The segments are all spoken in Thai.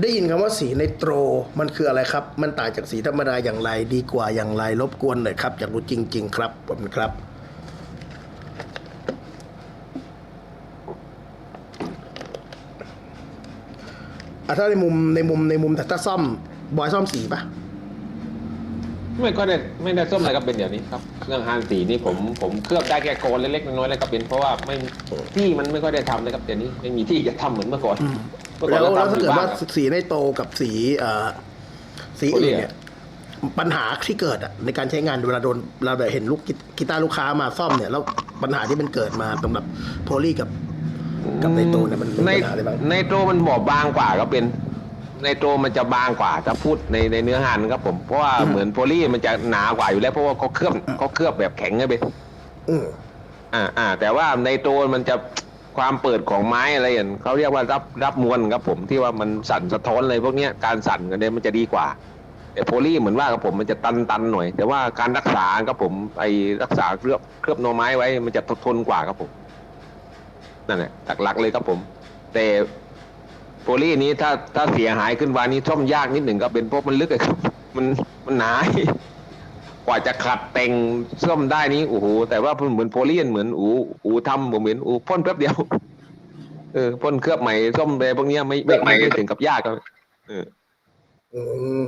ได้ยินคำว่าสีไนโตรมันคืออะไรครับ มันต่างจากสีธรรมดาอย่างไรดีกว่าอย่างไรรบกวนหน่อยครับ อยากรู้จริง ๆ ครับผมครับอะถ้าในมุมในมุมในมุมแต่ถ้าซ่อมบอยซ่อมสีปะไม่ก็ได้ไม่ได้ส้มอะไรก็เป็นเดี๋ยวนี้ครับเรื่องฮานสีนี่ผมผมเคลือบได้แค่โกนเล็กๆน้อยๆแล้วก็เป็นเพราะว่าไม่ที่มันไม่ค่อยได้ทำเลยครับเดี๋ยวนี้ไม่มีที่จะทำเหมือนเมื่อก่อนเมื่อก่อแล้นวเราแล้วทำอถ้ายู่เกิดบ้าว่านครับสีไนโตรกับสีเอ่อสีอื่นเนี่ย ปัญหาที่เกิดอะในการใช้งานเวลาโดนเราแบบเห็นลูกกีกีตาร์ลูกค้ามาซ่อมเนี่ยแล้วปัญหาที่มันเกิดมาสำหรับโพลีกับ กับไนโตรเนี่ยมันมีในปัญหาอะไรบ้างไนโตรมันบอบบางกว่าก็เป็นไนโตรมันจะบางกว่าถ้าพูดในในเนื้อหานครับผมเพราะว่าเหมือนโพลีมันจะหนากว่าอยู่แล้วเพราะว่าเขาเคลือบเขาเคลือบแบบแข็งไงเป็นอืม อ่าอ่า แต่ว่าในโตนมันจะ ความเปิดของไม้อะไรอย่างเขาเรียกว่ารับรับมวลครับผมที่ว่ามันสั่นสะท้อนอะไรพวกเนี้ยการสั่นกันเนี่ยมันจะดีกว่าแต่โพลีเหมือนว่าครับผมมันจะตันตันหน่อย แต่ว่าการรักษาครับผมไอรักษาเคลือบเคลือบโนไม้ไว้ มันจะทนกว่าครับผมนั่นแหละหลักๆเลยครับผม แต่โพลีนี้ถ้าถ้าเสียหายขึ้นวานี้ซ่อมยากนิดหนึ่งก็เป็นเพราะมันลึกครับ มันมันหนา กว่าจะขัดแต่งซ่อมได้นี้โอ้โหแต่ว่าเหมือนโพลีนเหมือนอูอูทำผมเห็นอูพ่นแป๊บเดียวเออพ่นเคลือบใหม่ซ่อมไปพวกเนี้ยไม่ไม่ไม่ไม่ถึงกับยากครับเอออืม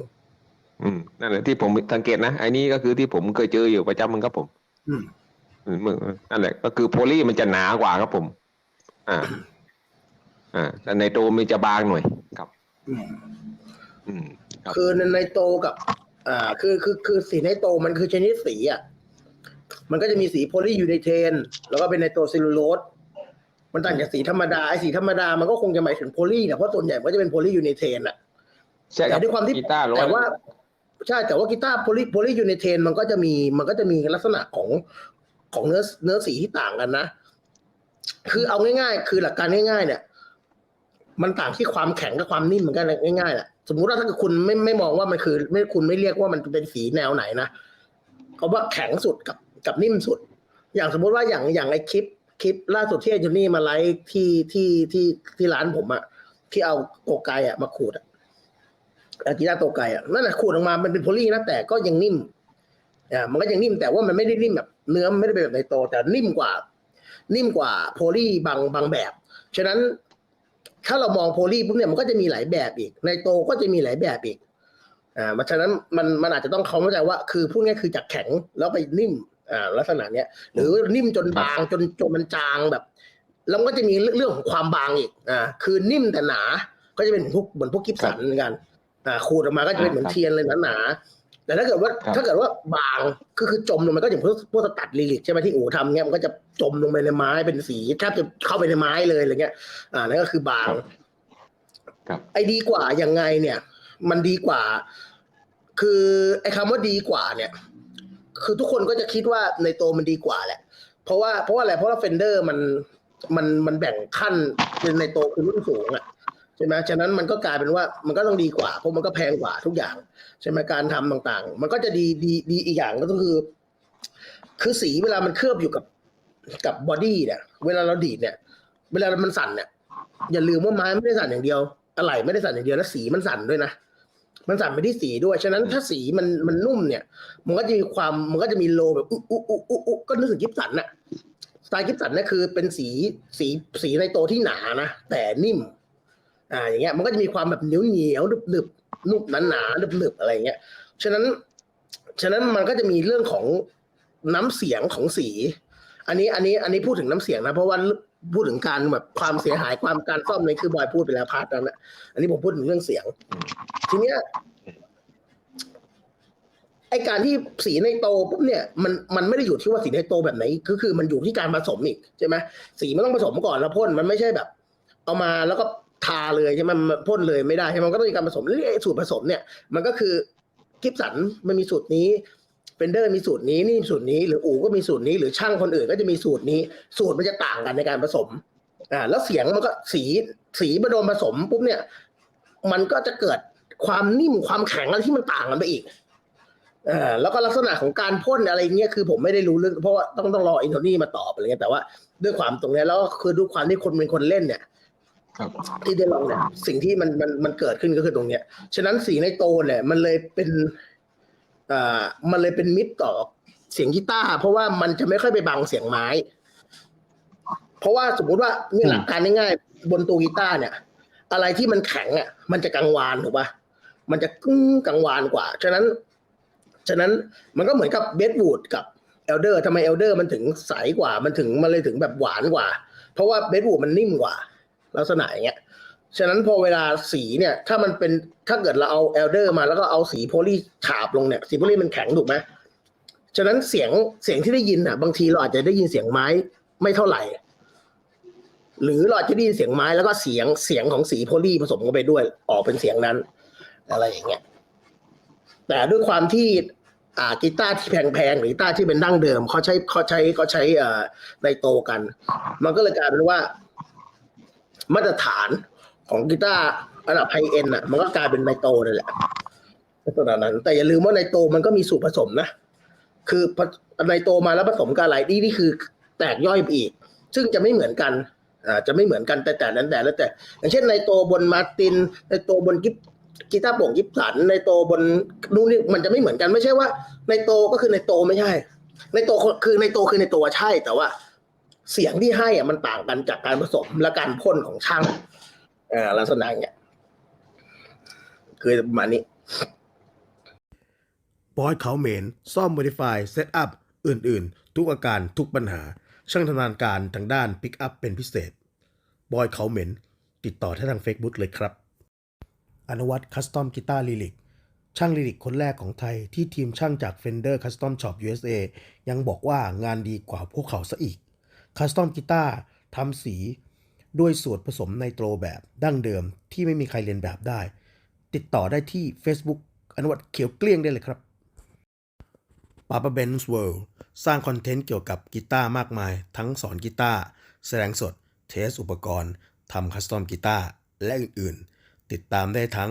อืมนั่นแหละที่ผมสังเกตนะไอ้นี้ก็คือที่ผมเคยเจออยู่ประจำมันครับผมอืมอืมเออนั่นแหละ ก็คือโพลีมันจะหนากว่าครับผม อ่า อ่าแต่ในโตมันจะบางหน่อยครับ อืมอืมครับคือในไนโตรกับ อ่าคือคือคือสีไนโตรมันคือชนิดสีอะมันก็จะมีสีโพลียูไนเทนแล้วก็เป็นไนโตรเซลลูโลสมันต่างจากสีธรรมดาไอ้สีธรรมดามันก็คงจะหมายถึงโพลีนะเพราะส่วนใหญ่มันก็จะเป็นโพลียูไนเทนอะใช่คแต่รับด้วยความที่กีตาร์ร้อยแต่ว่าใช่แต่ว่ากีตาร์โพลีโพลียูไนเทนมันก็จะมีมันก็จะมีลักษณะของของเนื้อเนื้อสีที่ต่างกันนะ คือเอาง่ายๆ คือหลักการง่าย ๆ เนี่ย มันต่างที่ความแข็งกับความนิ่มเหมือนกันง่ายๆแหละ สมมุติว่าถ้าเกิดคุณไม่ไม่มองว่ามันคือ ไม่คุณไม่เรียกว่ามันเป็นสีแนวไหนนะเขาว่าแข็งสุดกับกับนิ่มสุด อย่างสมมุติว่าอย่างอย่างไอคลิปคลิปล่าสุดที่ไอจูนี่มาไลฟ์ที่ที่ที่ที่ร้านผมอะที่เอาโกไกอะมาขูดอะอากิระโตไกอะนั่นแหละขูดออกมามันเป็นโพลีนะแต่ก็ยังนิ่มอ่ามันก็ยังนิ่มแต่ว่ามันไม่ได้นิ่มแบบเนื้อมันไม่ได้เป็นแบบในโต แต่นิ่มกว่า นิ่มกว่าโพลีบางบางแบบ ฉะนั้น ถ้าเรามองโพลีปุ๊บเนี่ยมันก็จะมีหลายแบบอีก ในโตก็จะมีหลายแบบอีกอ่าฉะนั้นมันมันอาจจะต้องเขาเข้าใจว่าคือพูดง่ายๆคือจากแข็งแล้วไปนิ่มอ่าลักษณะเนี้ยหรือนิ่มจนบางจนจนมันจางแบบแล้วมันก็จะมีเรื่องของความบางอีกอ่าคือนิ่มแต่หนา ก็จะเป็นพวกเหมือนพวกกิฟสันเหมือนกันอ่าขูดออกมาก็จะเป็นเหมือนครับเทียนเลยหนาๆ แต่ถ้าเกิดว่าครับถ้าเกิดว่าบางก็คือจมลงไปก็อย่างพวกพวกสตัดลิลิกใช่ไหมที่อู๋ทำเงี้ยมันก็จะจมลงไปในไม้เป็นสีแทบจะเข้าไปในไม้เลยอะไรเงี้ย อ่านั่นก็คือบางครับไอ้ดีกว่ายังไงเนี่ย มันดีกว่า คือไอ้คำว่าดีกว่าเนี่ย คือทุกคนก็จะคิดว่าในโตมันดีกว่าแหละ เพราะว่าเพราะว่าอะไรเพราะว่าเฟนเดอร์มันมันมันแบ่งขั้นเป็นในโตคือรุ่นสูงอะ ใช่ไหมฉะนั้นมันก็กลายเป็นว่ามันก็ต้องดีกว่าเพราะมันก็แพงกว่าทุกอย่าง ใช่ไหมการทำต่างๆ มันก็จะดีดีดีอีกอย่างก็คือ คือสีเวลามันเคลือบอยู่กับกับบอดี้เนี่ย เวลาเราดีดเนี่ย เวลามันสั่นเนี่ยอย่าลืมว่าไม้ไม่ได้สั่นอย่างเดียวอะไหล่ไม่ได้สั่นอย่างเดียวแล้วสีมันสั่นด้วยนะมันสั่นไปที่สีด้วย ฉะนั้นถ้าสีมันมันนุ่มเนี่ย มันก็จะมีความมันก็จะมีโลแบบอุ๊อุ๊อุ๊อุ๊อุ๊ก็นึกถึงกิฟสันน่ะสไตล์กิฟสันเนี่ยคือเป็นสีสีสีในโตที่หนานะแต่นิ่ม อ่าอย่างเงี้ยมันก็จะมีความแบบเหนียวเหนียวหนึบหนึบนุ่มหนาหนาหนึบหนึบอะไรเงี้ยฉะนั้นฉะนั้นมันก็จะมีเรื่องของน้ำเสียงของสี อันนี้อันนี้อันนี้พูดถึงน้ำเสียงนะเพราะว่าพูดถึงการแบบความเสียหายความการซ่อมนี่คือบอยพูดไปแล้วพาร์ทนั้นนะอันนี้ผมพูดถึงเรื่องเสียง ทีเนี้ยไอการที่สีในโตปุ๊บเนี่ยมันมันไม่ได้อยู่ที่ว่าสีในโตแบบไหนก็คือมันอยู่ที่การผสมอีกใช่ไหมสีมันต้องผสมก่อนแล้วพ่นมันไม่ใช่แบบ เอามาแล้วก็ ทาเลยใช่ไหมมันพ่นเลยไม่ได้ใช่ไหมมันก็ต้องมีการผสมแล้วไอ้สูตรผสมเนี่ยมันก็คือกิฟสันมันมีสูตรนี้เฟนเดอร์มีสูตรนี้นี่สูตรนี้หรืออูก็มีสูตรนี้หรือช่างคนอื่นก็จะมีสูตรนี้ สูตรมันจะต่างกันในการผสมอ่าแล้วเสียงมันก็สีสีมาโดนผสมปุ๊บเนี่ย มันก็จะเกิดความนิ่มความแข็งอะไรที่มันต่างกันไปอีกเอ่าแล้วก็ลักษณะของการพ่นอะไรเงี้ยคือผมไม่ได้รู้เรื่องเพราะว่าต้องต้องรออินโทนี่มาตอบอะไรเงี้ยแต่ว่าด้วยความตรงนี้แล้วก็คือด้วยความที่คนเป็นคนเล่นเนี่ย ครับที่ได้ลองเนี่ยสิ่งที่มันมันมันเกิดขึ้นก็คือตรงเนี้ย ฉะนั้นสีในโตเนี่ย มันเลยเป็นอ่ามันเลยเป็นมิตรต่อเสียงกีตาร์เพราะว่ามันจะไม่ค่อยไปบังเสียงไม้ เพราะว่าสมมุติว่านี่อืมหลักการง่ายๆบนตัวกีตาร์เนี่ย อะไรที่มันแข็งอะ มันจะกังวานถูกปะมันจะกึ้งกังวานกว่า ฉะนั้น ฉะนั้นมันก็เหมือนกับเบสวูดกับเอลเดอร์ทำไมเอลเดอร์มันถึงใสกว่า มันถึงมันเลยถึงแบบหวานกว่า เพราะว่าเบสวูดมันนิ่มกว่า ลักษณะอย่างเงี้ยฉะนั้นพอเวลาสีเนี่ย ถ้ามันเป็นถ้าเกิดเราเอาเอลเดอร์มาแล้วก็เอาสีโพลีฉาบลงเนี่ยสีโพลีมันแข็งถูกไหมฉะนั้นเสียงเสียงที่ได้ยินอะ บางทีเราอาจจะได้ยินเสียงไม้ไม่เท่าไหร่ หรือเราอาจจะได้ยินเสียงไม้แล้วก็เสียงเสียงของสีโพลีผสมกันไปด้วยออกเป็นเสียงนั้น อะไรอย่างเงี้ยแต่ด้วยความที่อ่ากีตาร์ที่แพงๆหรือกีตาร์ที่เป็นดั้งเดิมเขาใช้เขาใช้เขาใช้เอ่อไนโตกัน มันก็เลยกลายเป็นว่า มาตรฐานของกีตาร์ระดับไฮเอ็นอะ มันก็กลายเป็นไนโตนั่นแหละลักษณะนั้น แต่อย่าลืมว่าไนโตมันก็มีสูตรผสมนะ คือไนโตมาแล้วผสมกับอะไรนี่นี่คือแตกย่อยไปอีก ซึ่งจะไม่เหมือนกันอ่าจะไม่เหมือนกันแต่แต่นั้นแต่แล้วแต่ อย่างเช่นไนโตบนมาตินไนโตบนกิฟกีตาร์โปร่งกิฟสันไนโตบนนู่นนี่มันจะไม่เหมือนกันไม่ใช่ว่าไนโตก็คือไนโตไม่ใช่ไนโตคือไนโตคือไนโตรใช่แต่ว่า เสียงที่ให้อะมันต่างกันจากการผสมและการพ่นของช่างอ่าลักษณะเงี้ยคือประมาณนี้บอยเขาเมน ซ่อม Modify Setup อื่นๆ ทุกอาการทุกปัญหา ช่างทำงานการทางด้าน Pick Up เป็นพิเศษ บอยเขาเหมนติดต่อได้ทาง Facebook เลยครับ อนุวัตคัสตอมกีตาร์ลิลิกช่างลิลิกคนแรกของไทยที่ทีมช่างจาก Fender Custom Shop USA ยังบอกว่างานดีกว่าพวกเขาซะอีก คัสตอมกีตาร์ทำสีด้วยสูตรผสมไนโตรแบบดั้งเดิมที่ไม่มีใครเรียนแบบได้ ติดต่อได้ที่ Facebook อนุวัตเขียวเกลี้ยงได้เลยครับปาปาเบนส์เวิลด์สร้างคอนเทนต์เกี่ยวกับกีตาร์มากมาย ทั้งสอนกีตาร์แสดงสด เทสอุปกรณ์ทำคัสตอมกีตาร์และอื่นๆ ติดตามได้ทั้ง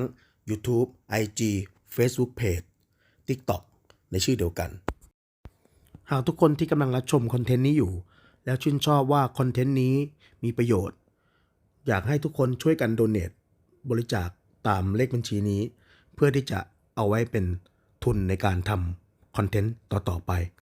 YouTube IG Facebook Page TikTok ในชื่อเดียวกัน หากทุกคนที่กำลังรับชมคอนเทนต์นี้อยู่ แล้วชื่นชอบว่าคอนเทนต์นี้มีประโยชน์ อยากให้ทุกคนช่วยกันโดเน a t บริจาคตามเลขบัญชีนี้ เพื่อที่จะเอาไว้เป็นทุนในการทำคอนเทนต์ต่อๆไป